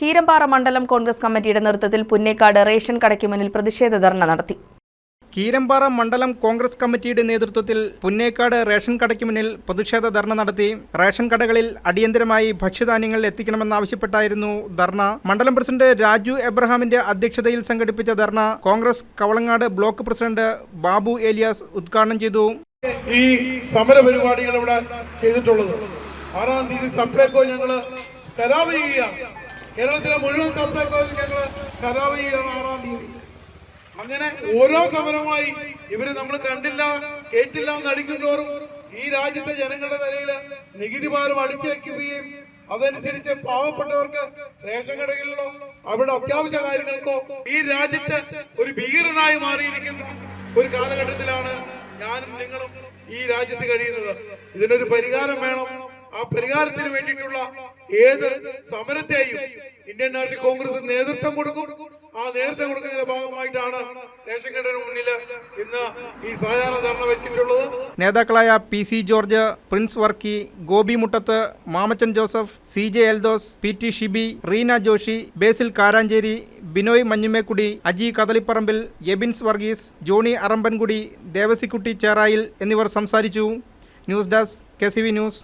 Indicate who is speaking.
Speaker 1: കീരമ്പാറ മണ്ഡലം കോൺഗ്രസ് കമ്മിറ്റിയുടെ നേതൃത്വത്തിൽ പുന്നേക്കാട് റേഷൻ കടയ്ക്ക് മുന്നിൽ പ്രതിഷേധ ധർണ നടത്തി.
Speaker 2: കീരമ്പാറ മണ്ഡലം കോൺഗ്രസ് കമ്മിറ്റിയുടെ നേതൃത്വത്തിൽ പുന്നേക്കാട് റേഷൻ കടയ്ക്ക് മുന്നിൽ പ്രതിഷേധ ധർണ നടത്തി. റേഷൻ കടകളിൽ അടിയന്തരമായി ഭക്ഷ്യധാന്യങ്ങൾ എത്തിക്കണമെന്നാവശ്യപ്പെട്ടായിരുന്നു ധർണ. മണ്ഡലം പ്രസിഡന്റ് രാജു എബ്രഹാമിന്റെ അധ്യക്ഷതയിൽ സംഘടിപ്പിച്ച ധർണ കോൺഗ്രസ് കവളങ്ങാട് ബ്ലോക്ക് പ്രസിഡന്റ് ബാബു ഏലിയാസ് ഉദ്ഘാടനം ചെയ്തു.
Speaker 3: ഈ സമര പരിപാടികൾ ഇവിടെ ചെയ്തിട്ടുള്ളത്. ആറാം തീയതി സപ്ലൈകോ ഞങ്ങൾ ചെയ്യുകയാണ്. കേരളത്തിലെ മുഴുവൻ സപ്ലൈകോ ഞങ്ങൾ കരാവ് ചെയ്യണം ആറാം തീയതി. അങ്ങനെ ഓരോ സമരമായി ഇവർ നമ്മൾ കണ്ടില്ല കേട്ടില്ല എന്ന് അടിക്കുന്നതോറും ഈ രാജ്യത്തെ ജനങ്ങളുടെ നിലയിൽ നികുതി ഭാരം അടിച്ചു വയ്ക്കുകയും അതനുസരിച്ച് പാവപ്പെട്ടവർക്ക് റേഷൻ കടകളിലോ അവരുടെ അത്യാവശ്യ കാര്യങ്ങൾക്കോ ഈ രാജ്യത്തെ ഒരു ഭീകരനായി മാറിയിരിക്കുന്ന ഒരു കാലഘട്ടത്തിലാണ് ഞാനും നിങ്ങളും ഈ രാജ്യത്ത് കഴിയുന്നത്. ഇതിനൊരു പരിഹാരം വേണം. ആ പരിഹാരത്തിന് വേണ്ടിയിട്ടുള്ള ഏത് സമരത്തെയും ഇന്ത്യൻ നാഷണൽ കോൺഗ്രസ് നേതൃത്വം കൊടുക്കും. ആ നേതൃത്വം കൊടുക്കുന്നതിന്റെ ഭാഗമായിട്ടാണ് റേഷൻ കടയുടെ മുന്നിൽ ഇന്ന് ഈ സാധാരണ ധർണ വെച്ചിട്ടുള്ളത്.
Speaker 2: നേതാക്കളായ P C George Prince Varkey Gopi Muttath Mamachan Joseph C J Eldhose P T Shibi Reena Joshi Basil Karancheri Binoy Manjumekkudi Aji Kadalipparambil Ebins Varghese Johny Arampankudi Devasikutty Cherayil എന്നിവർ സംസാരിച്ചു. News desk K news.